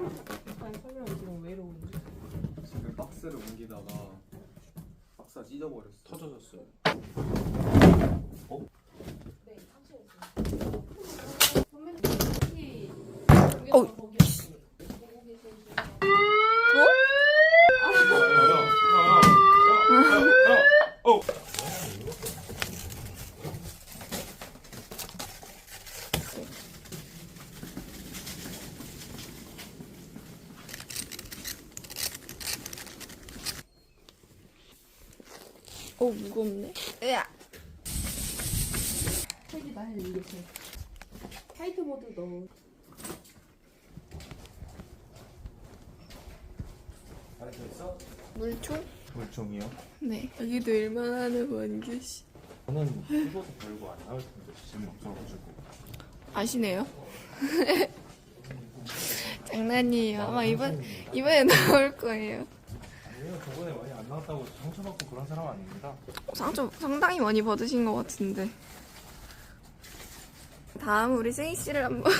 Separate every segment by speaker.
Speaker 1: 아니 설명 지금 왜 이러고 있는지.
Speaker 2: 지금 박스를 옮기다가 박스가 찢어버렸어.
Speaker 3: 터져졌어요.
Speaker 4: 어우. 오 무겁네. 으아.
Speaker 1: 책이다 해 이게 책. 화이트 보드 넣어.
Speaker 2: 있어?
Speaker 4: 물총?
Speaker 2: 물총이요?
Speaker 4: 네. 여기도 일만 하는 원규 씨.
Speaker 2: 저는 키보드 별거 안 나올 텐데 지금 없어가지고.
Speaker 4: 아시네요? 장난이에요. 아마 이번 이번에 나올 거예요.
Speaker 2: 아니요 저번에 많이 안 나왔다고 상처받고 그런 사람 아닙니다.
Speaker 4: 상처 상당히 많이 받으신 것 같은데. 다음 우리 세희 씨를 한번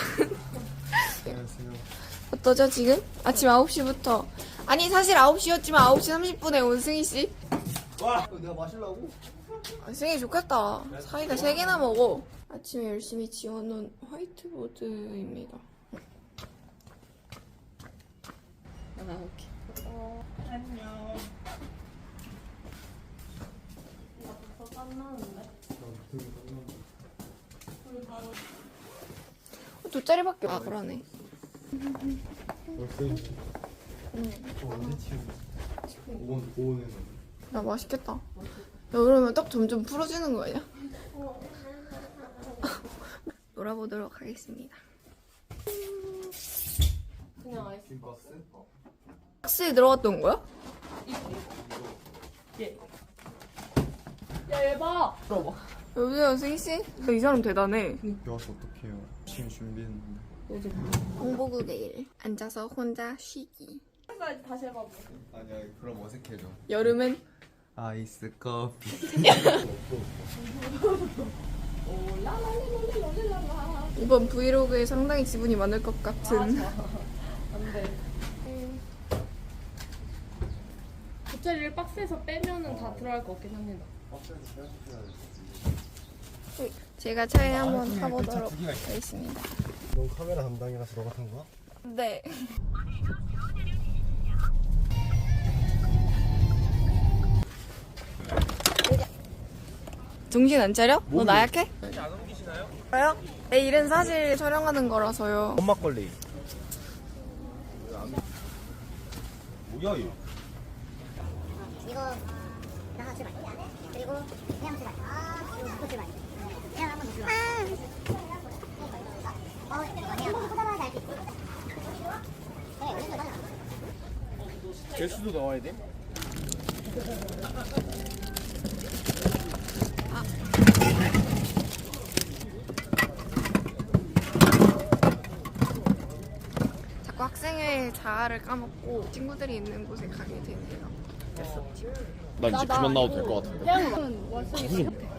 Speaker 2: 안녕하세요.
Speaker 4: 어떠죠 지금? 아침 9시부터 아니 사실 9시였지만 9시 30분에 온 승희 씨.
Speaker 2: 와 내가 마실라고?
Speaker 4: 아, 승희 좋겠다. 사이다 3개나 먹어. 아침에 열심히 지워놓은 화이트보드입니다. 아 오케이.
Speaker 2: 안녕.
Speaker 4: 어, 두 자리밖에 아 그러네.
Speaker 2: 벌써 있지. 언제 치우고? 5원 5원에
Speaker 4: 야 맛있겠다. 야 그러면 딱 점점 풀어지는 거 아니야? 놀아보도록 하겠습니다.
Speaker 1: 그냥 아이스.
Speaker 2: 김버스?
Speaker 4: 박스에 들어갔던 거야?
Speaker 1: 야얘 봐. 들어봐.
Speaker 4: 여보세요 승희 씨? 야, 이 사람 대단해.
Speaker 2: 여와서 어떡해요. 지금 준비했는데.
Speaker 4: 홍보국의 일. 앉아서 혼자 쉬기.
Speaker 1: 다시 해봐.
Speaker 2: 아니야 그럼 어색해져.
Speaker 4: 여름엔
Speaker 2: 아이스 커피.
Speaker 4: 이번 브이로그에 상당히 지분이 많을 것 같은.
Speaker 1: 안돼. 돗자리를 박스에서 빼면은 다 들어갈 것 같긴 합니다.
Speaker 4: 제가 차에 한번 타보도록 하겠습니다.
Speaker 2: 넌 카메라 담당이라서 너 같은 거야?
Speaker 4: 네. 정신 안 차려? 너 나약해? 안 옮기시나요? 저요? 내 일은 사실 촬영하는 거라서요.
Speaker 2: 엄마 걸리. 뭐야 이거?
Speaker 5: 이거 나가 출발 그리고 그냥 출발 그리고 또 출발 그냥 한번 더 출발 어 꽂아봐야 알수 있어 네 원래 그러잖아
Speaker 2: 개수도 나와야 돼?
Speaker 4: 자꾸 학생회 자아를 까먹고 친구들이 있는 곳에 가게 되네요.
Speaker 3: 난 이제 그만 나와도 될 것 같은데.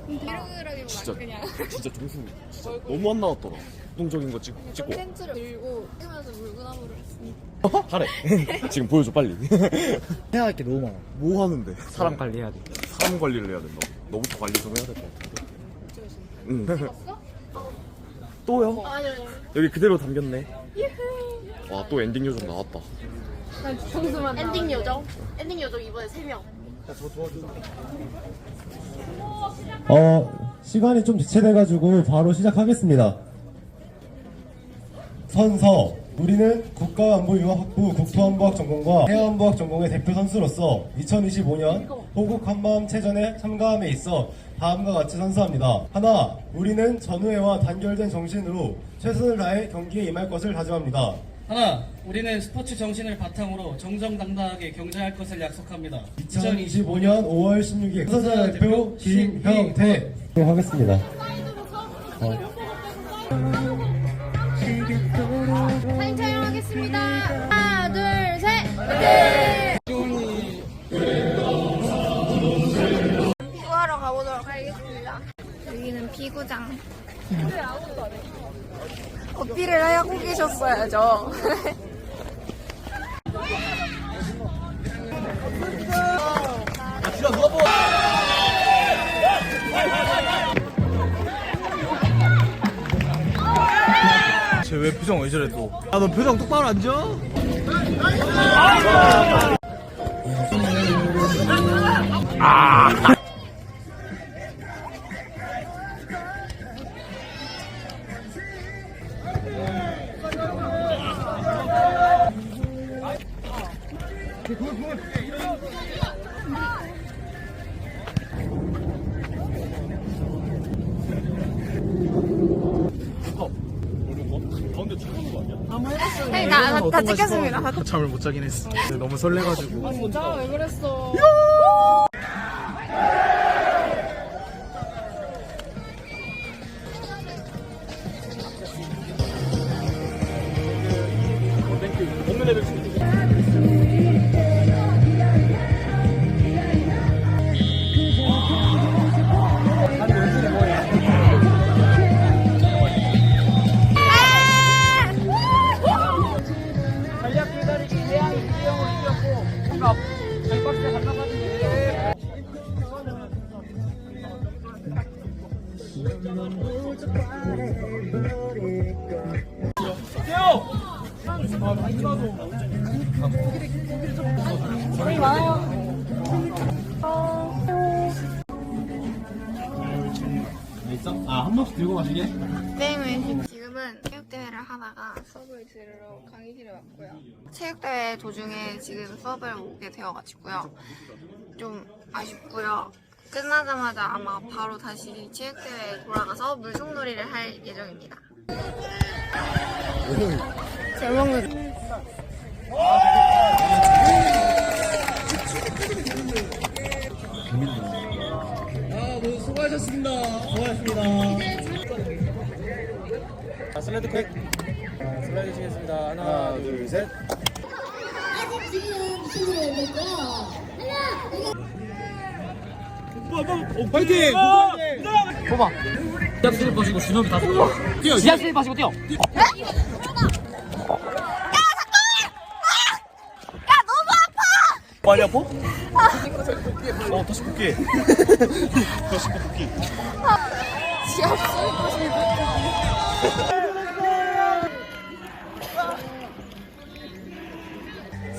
Speaker 4: 브이로그라기보다
Speaker 3: 진짜
Speaker 4: 그냥
Speaker 3: 진짜 종수 진짜 너무 안 나왔더라. 동적인 거 찍, 찍고
Speaker 4: 콘텐츠를 들고 찍으면서 물구나무를 했습니다.
Speaker 3: 하래. 지금 보여줘 빨리.
Speaker 6: 해야 할게 너무 많아.
Speaker 3: 뭐 하는데?
Speaker 6: 사람 관리해야 돼.
Speaker 3: 사람 관리를 해야 된다. 너부터 관리 좀 해야 될 것 같은데. 응. 또요? 여기 그대로 담겼네. 와 또 엔딩 요정 나왔다.
Speaker 1: 엔딩 요정. 엔딩 요정 이번에 3명.
Speaker 7: 어, 시간이 좀 지체돼가지고 바로 시작하겠습니다. 선서. 우리는 국가안보융합학부 국토안보학 전공과 해안보학 전공의 대표 선수로서 2025년 호국 한마음 체전에 참가함에 있어 다음과 같이 선서합니다. 하나, 우리는 전우회와 단결된 정신으로 최선을 다해 경기에 임할 것을 다짐합니다.
Speaker 6: 하나, 우리는 스포츠 정신을 바탕으로 정정당당하게 경쟁할 것을 약속합니다.
Speaker 7: 2025년 5월 16일 선사 대표 김형태 하겠습니다.
Speaker 4: 사진 촬영하겠습니다. 하나, 둘, 셋. 피구하러 가보도록 하겠습니다. 여기는 피구장. 어필을 하고 계셨어야죠.
Speaker 3: 쟤 왜 표정 왜 저래 또? 아 너 표정 똑바로 안 줘? 아!
Speaker 4: 네, 다, 다, 다 찍혔습니다.
Speaker 3: 잠을 못 자긴 했어. 너무 설레가지고.
Speaker 1: 모자가 왜 그랬어?
Speaker 4: 네, 지금은 체육대회를 하다가 수업을 들으러 강의실에 왔고요. 체육대회 도중에 지금 수업을 오게 되어가지고요. 좀 아쉽고요. 끝나자마자 아마 바로 다시 체육대회에 돌아가서 물총놀이를 할 예정입니다. 잘 먹는.
Speaker 6: 아, 모두 수고하셨습니다.
Speaker 2: 자, 슬라이드 백. 슬라이드 치겠습니다. 하나, 둘, 셋. 파이팅!
Speaker 6: 지하실 빠지고 준업이 다 뛰어. 지하실 빠지고 뛰어.
Speaker 3: 많이 아파? 어 다시 볼게. 다시 볼게.
Speaker 4: 지압 쏘고 싶은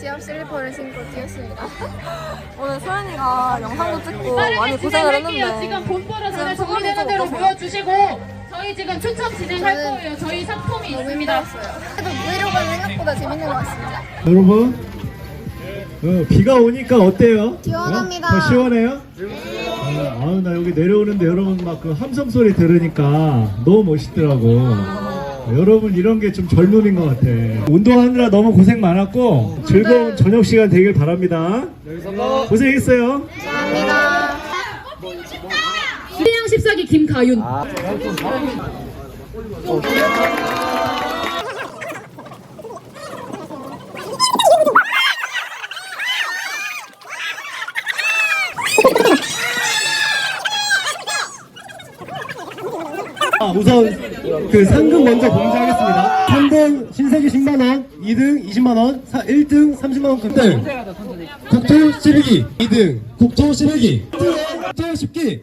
Speaker 4: 지압 슬리퍼를 신고 뛰었습니다. 오늘 소연이가 영상도 찍고 많이 고생을 했는데
Speaker 1: 지금 본보로
Speaker 4: 그냥
Speaker 1: 전에 준비되는
Speaker 4: 좀
Speaker 1: 대로
Speaker 4: 어떠세요?
Speaker 1: 보여주시고 저희 지금 추첨 진행할
Speaker 4: 저는
Speaker 1: 거예요. 저희 상품이
Speaker 4: 너무
Speaker 1: 있습니다.
Speaker 4: 힘들었어요. 그래도 브이로그는 생각보다 재밌는 것 같습니다.
Speaker 8: 여러분, 어, 비가 오니까 어때요?
Speaker 4: 시원합니다.
Speaker 8: 어? 더 시원해요? 어, 아우 나 여기 내려오는데 여러분 막 그 함성 소리 들으니까 너무 멋있더라고. 어, 여러분 이런 게 좀 젊음인 것 같아. 운동하느라 너무 고생 많았고 즐거운 저녁 시간 되길 바랍니다. 고생했어요.
Speaker 4: 감사합니다.
Speaker 1: 태양 14기 김가윤.
Speaker 8: 우선 그 상금 먼저 공개하겠습니다. 3등 신세계 10만원, 2등 20만원, 1등 30만원 등 국토 11기, 2등 국토 11기, 국토 10기.